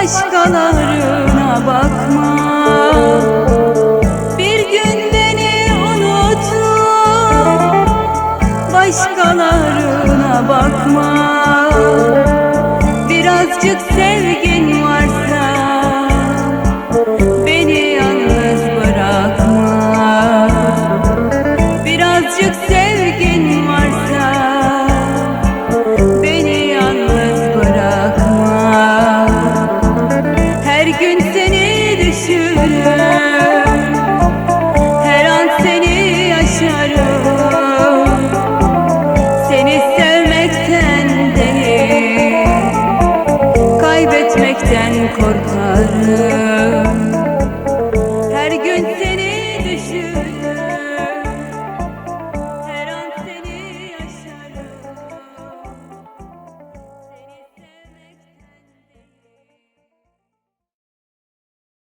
başkalarına bakma. Bir gün beni unutma. Başkalarına bakma. Birazcık sevgin varsa Beni yalnız bırakma. Birazcık sevgin kaybetmekten korkarım. Her gün seni düşünürüm.